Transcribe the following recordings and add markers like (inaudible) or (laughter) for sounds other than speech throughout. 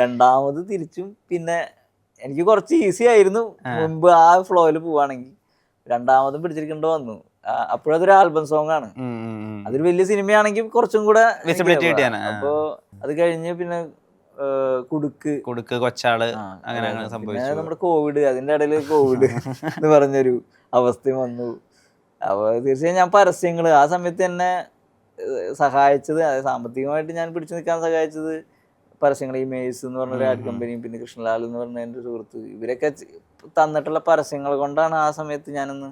രണ്ടാമത് തിരിച്ചും. പിന്നെ എനിക്ക് കുറച്ച് ഈസി ആയിരുന്നു. മുമ്പ് ആ ഫ്ലോയിൽ പോവാണെങ്കിൽ രണ്ടാമതും പിടിച്ചിരിക്കേണ്ടി വന്നു. അപ്പോഴതൊരു ആൽബം സോങ് ആണ്. അതൊരു വലിയ സിനിമയാണെങ്കിൽ കുറച്ചും കൂടെ വിസിബിലിറ്റി. അപ്പോ അത് കഴിഞ്ഞ് പിന്നെ കുടുക്ക്. കുടുക്ക് കൊച്ചാൾ അങ്ങനെ സംഭവിച്ചു. നമ്മുടെ കോവിഡ് അതിന്റെ ഇടയിൽ കോവിഡ് (laughs) എന്ന് പറഞ്ഞൊരു അവസ്ഥയും വന്നു. അപ്പൊ തീർച്ചയായും ഞാൻ പരസ്യങ്ങൾ ആ സമയത്ത് എന്നെ സഹായിച്ചത് അതായത് സാമ്പത്തികമായിട്ട് ഞാൻ പിടിച്ചു നിൽക്കാൻ സഹായിച്ചത് പരസ്യങ്ങൾ ഈ മേഴ്സ് എന്ന് പറഞ്ഞ ഒരു ആഡ് കമ്പനി പിന്നെ കൃഷ്ണലാൽ എന്ന് പറഞ്ഞ എന്റെ സുഹൃത്ത്. ഇവരൊക്കെ തന്നിട്ടുള്ള പരസ്യങ്ങൾ കൊണ്ടാണ് ആ സമയത്ത് ഞാനൊന്ന്.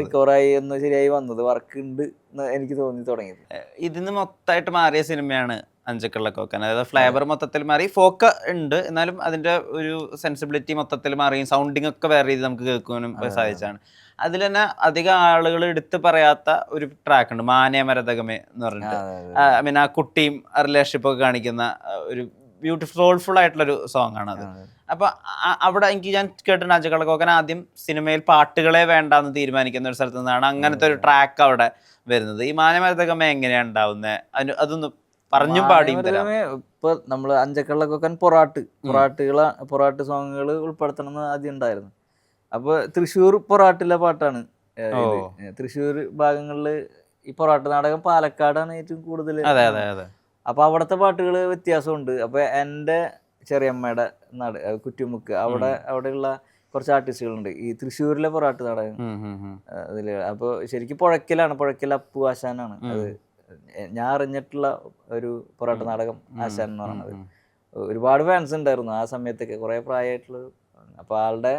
റിക്കവറായി ഒന്ന് ശരിയായി വന്നത്. വർക്ക് ഉണ്ട് എനിക്ക് തോന്നി തുടങ്ങിയത്. ഇതിന് മൊത്തമായിട്ട് മാറിയ സിനിമയാണ് അഞ്ചക്കുള്ള കോക്കൻ അതായത് ഫ്ലേവർ മൊത്തത്തിൽ മാറി. ഫോക്ക് ഉണ്ട്. എന്നാലും അതിന്റെ ഒരു സെൻസിബിലിറ്റി മൊത്തത്തിൽ മാറിയും സൗണ്ടിങ് ഒക്കെ വേറെ രീതി നമുക്ക് കേൾക്കുവാനും സാധിച്ചാണ് അതിൽ തന്നെ അധികം ആളുകൾ എടുത്തു പറയാത്ത ഒരു ട്രാക്ക് ഉണ്ട്. മാനേ മരതകമേ എന്ന് പറഞ്ഞിട്ട്. ഐ മീൻ ആ കുട്ടിയും റിലേഷൻഷിപ്പ് ഒക്കെ കാണിക്കുന്ന ഒരു ബ്യൂട്ടിഫുൾ സോൾഫുൾ ആയിട്ടുള്ളൊരു സോങ് ആണ് അത്. അപ്പൊ അവിടെ എനിക്ക് ഞാൻ കേട്ടിട്ടുണ്ട് അജകള കോക്കൻ ആദ്യം സിനിമയിൽ പാട്ടുകളെ വേണ്ടാന്ന് തീരുമാനിക്കുന്ന ഒരു സ്ഥലത്ത് നിന്നാണ് അങ്ങനത്തെ ഒരു ട്രാക്ക് അവിടെ വരുന്നത്. ഈ മാനമരതകമ എങ്ങനെയാണ് ഉണ്ടാവുന്നത് അതിന് അതൊന്ന് പറഞ്ഞും പാടിയും ഇപ്പൊ നമ്മൾ അഞ്ചക്കള്ളക്കൊക്കെ പൊറാട്ട്. പൊറാട്ടുകള പൊറാട്ട് സോങ്ങുകൾ ഉൾപ്പെടുത്തണം എന്ന് ആദ്യം ഉണ്ടായിരുന്നു. അപ്പൊ തൃശ്ശൂർ പൊറാട്ടിലെ പാട്ടാണ്. തൃശ്ശൂർ ഭാഗങ്ങളിൽ ഈ പൊറാട്ട് നാടകം പാലക്കാടാണ് ഏറ്റവും കൂടുതൽ അപ്പൊ അവിടുത്തെ പാട്ടുകൾ വ്യത്യാസമുണ്ട്. അപ്പൊ എന്റെ ചെറിയമ്മയുടെ നാട് കുറ്റുമുക്ക് അവിടെ അവിടെയുള്ള കുറച്ച് ആർട്ടിസ്റ്റുകളുണ്ട് ഈ തൃശ്ശൂരിലെ പൊറാട്ട് നാടകം. അതിൽ അപ്പോൾ ശരിക്കും പുഴയ്ക്കലാണ് പുഴയ്ക്കൽ അപ്പു ആശാനാണ് അത്. ഞാൻ അറിഞ്ഞിട്ടുള്ള ഒരു പൊറാട്ട നാടകം ആശാൻ എന്ന് പറയുന്നത് ഒരുപാട് ഫാൻസ് ഉണ്ടായിരുന്നു ആ സമയത്തൊക്കെ. കുറേ പ്രായമായിട്ടുള്ള അപ്പോൾ ആളുടെ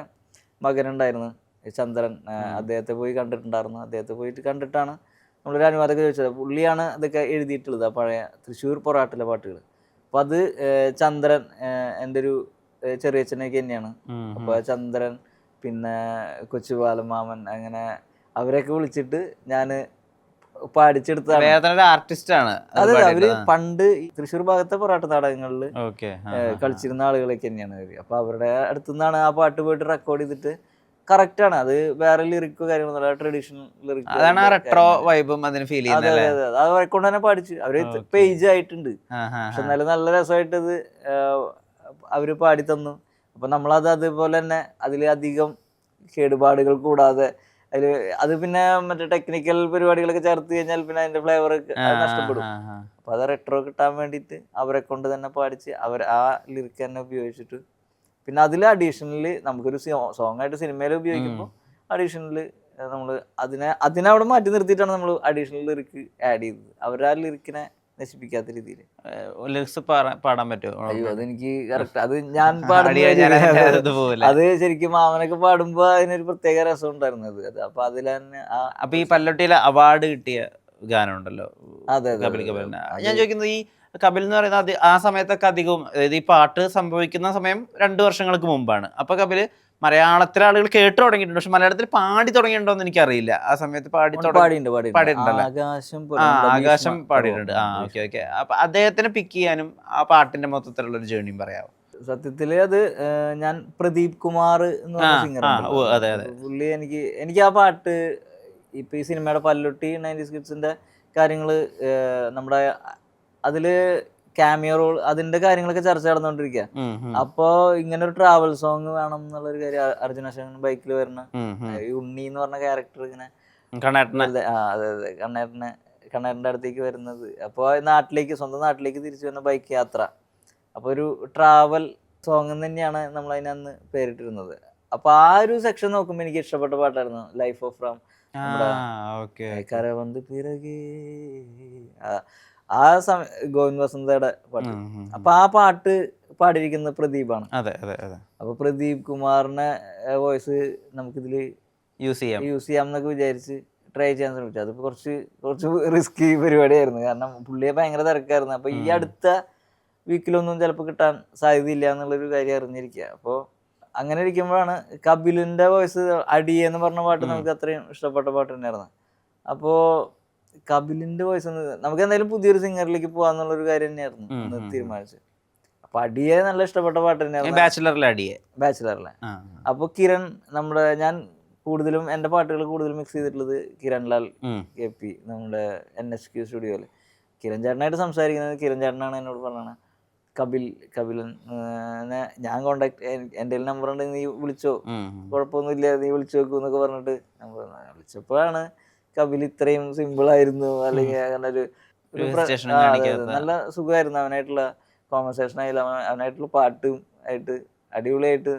മകനുണ്ടായിരുന്നു ഉണ്ടായിരുന്നു ചന്ദ്രൻ. അദ്ദേഹത്തെ പോയി കണ്ടിട്ടുണ്ടായിരുന്നു. അദ്ദേഹത്തെ പോയിട്ട് കണ്ടിട്ടാണ് നമ്മളൊരു അനുവാദമൊക്കെ ചോദിച്ചത്. പുള്ളിയാണ് ഇതൊക്കെ എഴുതിയിട്ടുള്ളത് ആ പഴയ തൃശ്ശൂർ പൊറാട്ടിലെ പാട്ടുകൾ അപ്പോൾ അത് ചന്ദ്രൻ എന്റെ ഒരു ചെറിയച്ഛനൊക്കെ തന്നെയാണ്. അപ്പോൾ ചന്ദ്രൻ പിന്നെ കൊച്ചുപാലൻ മാമൻ അങ്ങനെ അവരെയൊക്കെ വിളിച്ചിട്ട് ഞാൻ പാടിച്ചെടുത്തതാണ് വേദന ഒരു ആർട്ടിസ്റ്റ് ആണ്. അത് അവർ. പണ്ട് തൃശ്ശൂർ ഭാഗത്തെ പൊറാട്ട നാടകങ്ങളിൽ. കളിച്ചിരുന്ന ആളുകളൊക്കെ തന്നെയാണ് അവർ. അപ്പൊ അവരുടെ അടുത്തു നിന്നാണ് ആ പാട്ട് പോയിട്ട് റെക്കോർഡ് ചെയ്തിട്ട് കറക്റ്റ് ആണ്. അത് വേറെ ലിറിക്കോ കാര്യങ്ങളോ ട്രഡീഷണൽ ലിറിക്കോ അതാണ് ആ റെട്രോ വൈബും അതിന് ഫീൽ അതെ അതെ അതെ അത്. അവരെ കൊണ്ട് തന്നെ പഠിച്ചു അവർ. പേജ് ആയിട്ടുണ്ട്. പക്ഷെ. എന്നാലും നല്ല രസമായിട്ട് അത് അവർ പാടി തന്നു. അപ്പൊ നമ്മളത് അതുപോലെ തന്നെ അതിലധികം കേടുപാടുകൾ കൂടാതെ അതിൽ അത് പിന്നെ മറ്റേ ടെക്നിക്കൽ പരിപാടികളൊക്കെ ചേർത്ത് കഴിഞ്ഞാൽ പിന്നെ അതിന്റെ ഫ്ലേവർ നഷ്ടപ്പെടും. അപ്പൊ അത് റെട്രോ കിട്ടാൻ വേണ്ടിയിട്ട് അവരെ കൊണ്ട് തന്നെ പാടിച്ച് അവർ ആ ലിറിക്ക് തന്നെ ഉപയോഗിച്ചിട്ട് പിന്നെ അതിൽ അഡീഷണലി നമുക്കൊരു സോങ് ആയിട്ട് സിനിമയിൽ ഉപയോഗിക്കുമ്പോൾ അഡീഷണലി നമ്മൾ അതിനെ അതിനെ അവിടെ മാറ്റി നിർത്തിയിട്ടാണ് നമ്മൾ അഡീഷണൽ ലിറിക്ക് ആഡ് ചെയ്തത്. അവർ ആ ലിറിക്കിനെ നശിപ്പിക്കാത്ത രീതിയിൽ ലിറിക്സ് പാടാൻ പറ്റുമോ? അയ്യോ അതെനിക്ക് കറക്റ്റ് അത് ഞാൻ പോവില്ല. അത് ശരിക്കും മാമനൊക്കെ പാടുമ്പോ അതിനൊരു പ്രത്യേക രസം ഉണ്ടായിരുന്നു അത്. അപ്പൊ അതിൽ തന്നെ അപ്പൊ ഈ പല്ലൊട്ടിയിലെ അവാർഡ് കിട്ടിയ ഗാനം ഉണ്ടല്ലോ അതെ അതെ കപിൽ കപിലിന്. ഞാൻ ചോദിക്കുന്നത് ഈ കപിൽ എന്ന് പറയുന്നത് ആ സമയത്തൊക്കെ അധികവും അതായത് ഈ പാട്ട് സംഭവിക്കുന്ന സമയം രണ്ട് വർഷങ്ങൾക്ക് മുമ്പാണ്. അപ്പൊ കപിൽ മലയാളത്തിലെ ആളുകൾ കേട്ടു തുടങ്ങിയിട്ടുണ്ട്. പക്ഷെ മലയാളത്തിൽ പാടി തുടങ്ങിയിട്ടുണ്ടോ എന്ന് എനിക്കറിയില്ല. ആ സമയത്ത് പാടി പാടിയിട്ടുണ്ടല്ലേ? ആകാശം പാടിയിട്ടുണ്ട്. ആ ഓക്കെ ഓക്കെ. അപ്പൊ അദ്ദേഹത്തിനെ പിക്ക് ചെയ്യാനും ആ പാട്ടിന്റെ മൊത്തത്തിലുള്ള ഒരു ജേണിയും പറയാമോ സത്യത്തിൽ അത് ഞാൻ പ്രദീപ് കുമാർ എന്ന് പറഞ്ഞ സിംഗർ. പുള്ളി എനിക്ക് എനിക്ക് ആ പാട്ട് ഇപ്പൊ ഈ സിനിമയുടെ പല്ലുട്ടി നയന്റി സ്കിപ്സിന്റെ കാര്യങ്ങൾ നമ്മുടെ അതിൽ ക്യാമിയോ റോൾ അതിന്റെ കാര്യങ്ങളൊക്കെ ചർച്ച നടന്നുകൊണ്ടിരിക്കുക അപ്പോ ഇങ്ങനെ ഒരു ട്രാവൽ സോങ് വേണം എന്നുള്ളൊരു കാര്യം അ- അർജുന അശോകൻ ബൈക്കിൽ വരുന്ന. ഈ ഉണ്ണി എന്ന് പറഞ്ഞ ക്യാരക്ടർ ഇങ്ങനെ കണ്ണേട്ടനല്ലേ ആ അതെ അതെ കണ്ണേട്ടനെ കണ്ണേട്ടന്റെ അടുത്തേക്ക് വരുന്നത്. അപ്പോൾ നാട്ടിലേക്ക് സ്വന്തം നാട്ടിലേക്ക് തിരിച്ചു വന്ന ബൈക്ക് യാത്ര. അപ്പോൾ ഒരു ട്രാവൽ സോങ് തന്നെയാണ് നമ്മൾ അതിനന്ന് പേരിട്ടിരുന്നത്. അപ്പൊ ആ ഒരു സെക്ഷൻ നോക്കുമ്പോൾ എനിക്ക് ഇഷ്ടപ്പെട്ട പാട്ടായിരുന്നു ലൈഫ് ഓഫ് റാം കരവന്ത് പിറകെ. ആ- സമയ ഗോവിന്ദ് വസന്തയുടെ പാട്ട്. അപ്പൊ ആ പാട്ട് പാടിയിരിക്കുന്ന പ്രദീപാണ്. അതെ അതെ അതെ. അപ്പൊ പ്രദീപ് കുമാറിന്റെ വോയിസ് നമുക്കിതിൽ യൂസ് ചെയ്യാം. യൂസ് ചെയ്യാം എന്നൊക്കെ വിചാരിച്ച് ട്രൈ ചെയ്യാൻ ശ്രമിച്ചു. അത് കുറച്ച് കുറച്ച് റിസ്കി പരിപാടിയായിരുന്നു. കാരണം പുള്ളിയെ ഭയങ്കര തിരക്കായിരുന്നു. അപ്പൊ ഈ അടുത്ത വീക്കിലൊന്നും ചിലപ്പോൾ കിട്ടാൻ സാധ്യതയില്ല എന്നുള്ളൊരു കാര്യം അറിഞ്ഞിരിക്കുക അപ്പോൾ അങ്ങനെ ഇരിക്കുമ്പോഴാണ് കപിലിന്റെ വോയിസ് അടി എന്ന് പറഞ്ഞ പാട്ട് നമുക്ക് അത്രയും ഇഷ്ടപ്പെട്ട പാട്ട് തന്നെയായിരുന്നു. അപ്പോൾ കപിലിന്റെ വോയിസ് ഒന്ന് നമുക്ക് എന്തായാലും പുതിയൊരു സിംഗറിലേക്ക് പോകാന്നുള്ളൊരു കാര്യം തന്നെയായിരുന്നു. തീരുമാനിച്ചത്. അപ്പൊ അടിയെ നല്ല ഇഷ്ടപ്പെട്ട പാട്ട് തന്നെയായിരുന്നു. ബാച്ചിലറിലെ അടിയെ. ബാച്ചിലറിലെ അപ്പൊ കിരൺ നമ്മുടെ ഞാൻ കൂടുതലും എന്റെ പാട്ടുകൾ കൂടുതലും മിക്സ് ചെയ്തിട്ടുള്ളത് കിരൺലാൽ കെ പി നമ്മുടെ എൻ എസ് ക്യു സ്റ്റുഡിയോയിൽ കിരൺ ചേട്ടനായിട്ട് സംസാരിക്കുന്നത് കിരൺ ചേട്ടനാണ് എന്നോട് പറഞ്ഞത് കപിൽ കപിലൻ ഞാൻ കോണ്ടാക്ട് എന്റെ നമ്പർ ഉണ്ട് നീ വിളിച്ചോ. കുഴപ്പമൊന്നുമില്ല നീ വിളിച്ചു നോക്കൂ എന്നൊക്കെ പറഞ്ഞിട്ട് വിളിച്ചപ്പോഴാണ് കപിൽ ഇത്രയും സിമ്പിൾ ആയിരുന്നു അല്ലെങ്കിൽ അങ്ങനെ ഒരു. നല്ല സുഖമായിരുന്നു അവനായിട്ടുള്ള കോൺവെർസേഷൻ ആയാലും അവൻ- അവനായിട്ടുള്ള പാട്ടും ആയിട്ട് അടിപൊളിയായിട്ട്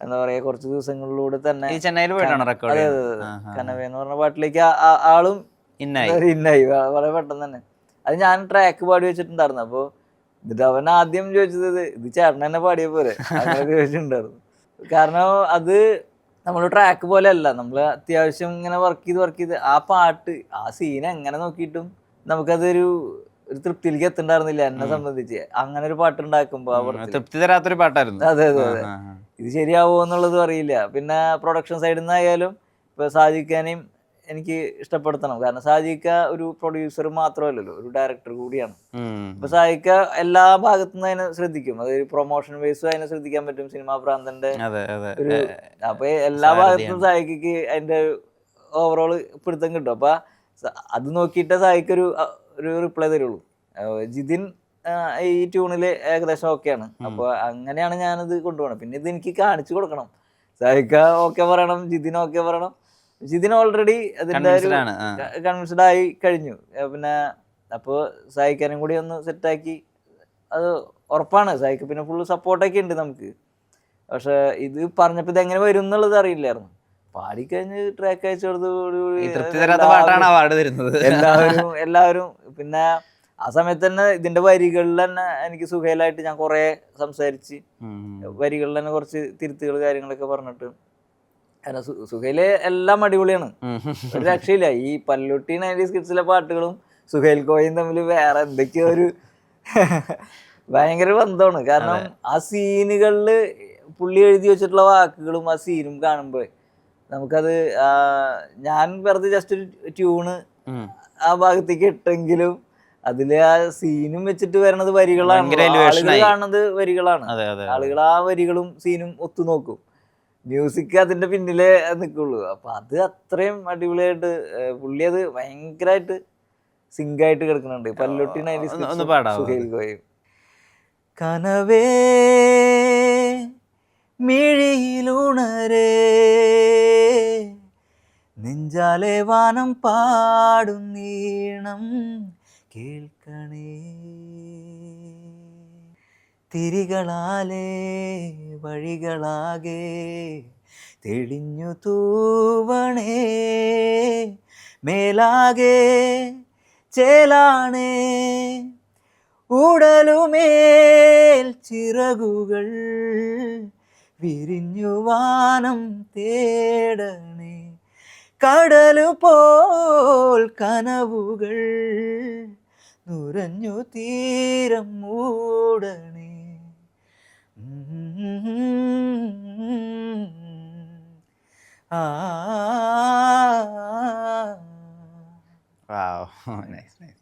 എന്താ പറയാ കുറച്ച് ദിവസങ്ങളിലൂടെ തന്നെ ചെന്നൈയിൽ പോയിട്ടാണ് റെക്കോർഡ് കനവ എന്ന് പറഞ്ഞ പാട്ടിലേക്ക് ആളും ഇന്നായി. ഇന്നായി. വളരെ പെട്ടെന്ന് തന്നെ. അത് ഞാൻ ട്രാക്ക് പാടി വെച്ചിട്ടുണ്ടായിരുന്നു. അപ്പോൾ ഇത് അവൻ ആദ്യം ചോദിച്ചത് ഇത് ഇത് ചേട്ടൻ തന്നെ പാടിയ പോലെ. അങ്ങനെ ചോദിച്ചിട്ടുണ്ടായിരുന്നു. കാരണം അത് നമ്മൾ ട്രാക്ക് പോലെ അല്ല നമ്മൾ അത്യാവശ്യം ഇങ്ങനെ വർക്ക് ചെയ്ത് വർക്ക് ചെയ്ത്. ആ പാട്ട് ആ സീൻ എങ്ങനെ നോക്കിയിട്ടും നമുക്കതൊരു ഒരു തൃപ്തിയിലേക്ക് എത്തണ്ടായിരുന്നില്ല എന്നെ സംബന്ധിച്ച്. അങ്ങനെ ഒരു പാട്ട് ഉണ്ടാക്കുമ്പോ ആ പടത്തിൽ. തൃപ്തി തരാത്തൊരു പാട്ടായിരുന്നു. അതെ അതെ അതെ. ഇത് ശരിയാവോ എന്നുള്ളതും അറിയില്ല. പിന്നെ പ്രൊഡക്ഷൻ സൈഡിൽ നിന്നായാലും ഇപ്പൊ സാജിക്കാനെയും എനിക്ക് ഇഷ്ടപ്പെടുത്തണം. കാരണം സാജിക്ക ഒരു പ്രൊഡ്യൂസർ മാത്രമല്ലല്ലോ ഒരു ഡയറക്ടർ കൂടിയാണ്. അപ്പൊ സാജിക്ക സായിക്ക എല്ലാ ഭാഗത്തു നിന്ന് അതിനെ ശ്രദ്ധിക്കും. അതൊരു പ്രൊമോഷൻ ബേസും അതിനെ ശ്രദ്ധിക്കാൻ പറ്റും സിനിമാ പ്രാന്തന്റെ ഒരു അപ്പൊ എല്ലാ ഭാഗത്തും സായിക്കക്ക് അതിന്റെ ഓവറോൾ പിടുത്തം കിട്ടും. അപ്പൊ അത് നോക്കിയിട്ടേ സായിക്ക് ഒരു ഒരു റിപ്ലൈ തരുള്ളൂ. ജിതിൻ ഈ ട്യൂണിൽ ഏകദേശം ഓക്കെയാണ് അപ്പൊ അങ്ങനെയാണ് ഞാനത് കൊണ്ടുപോകണം പിന്നെ ഇത് എനിക്ക് കാണിച്ചു കൊടുക്കണം. സായിക്ക ഓക്കെ പറയണം ജിതിൻ ഓക്കെ പറയണം. ജിതിൻ ഓൾറെഡി അതിന്റെ ഒരു കൺവിൻസ്ഡ് ആയി കഴിഞ്ഞു. പിന്നെ അപ്പോൾ സായിക്കാനും കൂടി ഒന്ന് സെറ്റാക്കി അത് ഉറപ്പാണ്. സായിക്ക് പിന്നെ ഫുള്ള് സപ്പോർട്ടൊക്കെ ഉണ്ട് നമുക്ക്. പക്ഷെ ഇത് പറഞ്ഞപ്പോൾ ഇത് എങ്ങനെ വരും എന്നുള്ളത് അറിയില്ലായിരുന്നു. പാടിക്കഴിഞ്ഞ് ട്രാക്ക് അയച്ചു കൊടുത്ത് എല്ലാവരും എല്ലാവരും. പിന്നെ ആ സമയത്ത് തന്നെ ഇതിന്റെ വരികളിൽ തന്നെ എനിക്ക് സുഖയിലായിട്ട് ഞാൻ കുറെ സംസാരിച്ച്. വരികളിൽ തന്നെ കുറച്ച് തിരുത്തുകൾ കാര്യങ്ങളൊക്കെ പറഞ്ഞിട്ട് സുഹൈൽ എല്ലാം അടിപൊളിയാണ്. ഒരു രക്ഷയില്ല. ഈ പല്ലുട്ടി നയന്റീസ് കിഡ്സിലെ പാട്ടുകളും സുഹൈൽ കോയും തമ്മിൽ വേറെ എന്തൊക്കെയോ ഒരു (laughs) ഭയങ്കര ബന്ധമാണ്. കാരണം ആ സീനുകളിൽ പുള്ളി എഴുതി വെച്ചിട്ടുള്ള വാക്കുകളും ആ സീനും കാണുമ്പോൾ നമുക്കത് ഞാൻ വെറുതെ ജസ്റ്റ് ഒരു ട്യൂണ് ആ ഭാഗത്തേക്ക് ഇട്ടെങ്കിലും അതിലെ ആ സീനും വെച്ചിട്ട് വരണത് വരികളാണ്. ആളുകൾ കാണുന്നത് വരികളാണ്. ആളുകൾ ആ വരികളും സീനും ഒത്തു നോക്കും മ്യൂസിക് അതിന്റെ പിന്നിലേ നിൽക്കുള്ളൂ അപ്പോൾ അത് അത്രയും അടിപൊളിയായിട്ട് പുള്ളി അത് ഭയങ്കരമായിട്ട് സിങ്ക് ആയിട്ട് കിടക്കുന്നുണ്ട്. പല്ലൊട്ടി? സുഹേൽ ഗോയും. കനവേ മിഴിയിലുണരേ നെഞ്ചാലെ വാനം പാടും നീണം കേൾക്കണേ. തിരികളാലേ വഴികളാകെ തെളിഞ്ഞു തൂവണേ. മേലാകെ ചേലാണേ ഉടലുമേൽ ചിറകുകൾ വിരിഞ്ഞു വാനം തേടണേ. കടലു പോൽ കനവുകൾ നുരഞ്ഞു തീരം മൂടണേ. Mm-hmm. Ah. Wow. (laughs) Nice, nice, nice.